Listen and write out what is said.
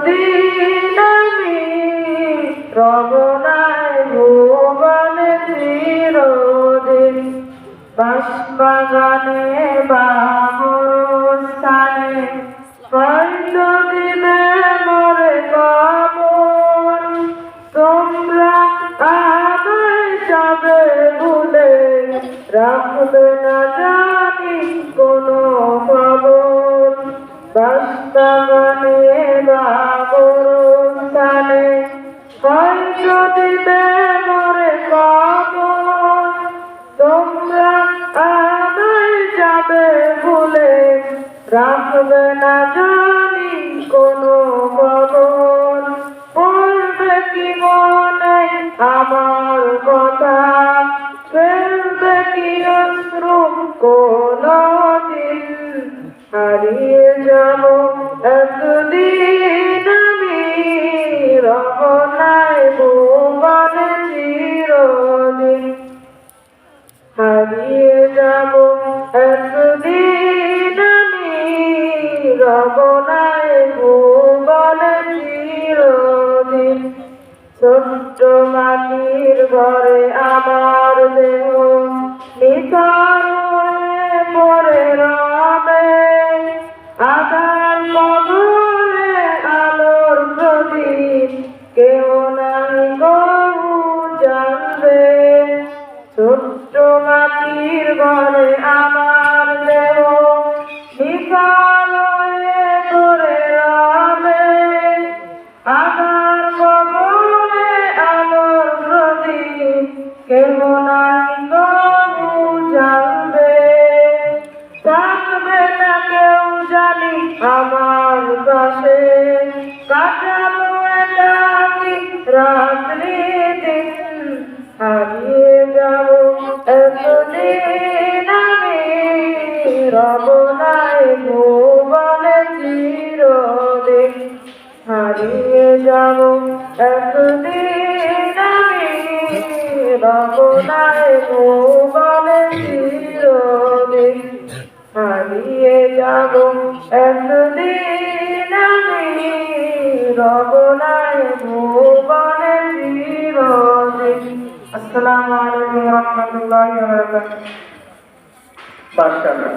একদিন আমি রবনায় ভুবন চিরদিন বাসবাগানে বাবস্থানে পয়স দিলে মরে কামন তোমরা আমায় যাবে ভুলে রাখবে না জানি কোনো খবর। পয়স দিলে মরে কামন তোমরা আমায় যাবে ভুলে রাখবে না জানি কোনো খবর বলবে কি মনে আমার কথা? ফেলবে কি অশ্রু কোনো দিন? হারিয়ে হারিয়ে যাব। একদিন আমি রবনায় ভুবনে চিরদিন। ছোট্ট মাটির ঘরে আমার দেহ নিতার আমার পাশে কাটাবো একাকি রাত্রি দিন। হারিয়ে যাব এতদিন আমি রবনায় ভুবনে চিরদিন। হারিয়ে যাব একদিন আমি রবনায় ভুবনে হারিয়ে যাব একদিন আমি রবনায় ভুবনে চিরদিন আসসালামু আলাইকুম রহমতুল্লাহি ওয়া বারাকাতুহু। মাশাআল্লাহ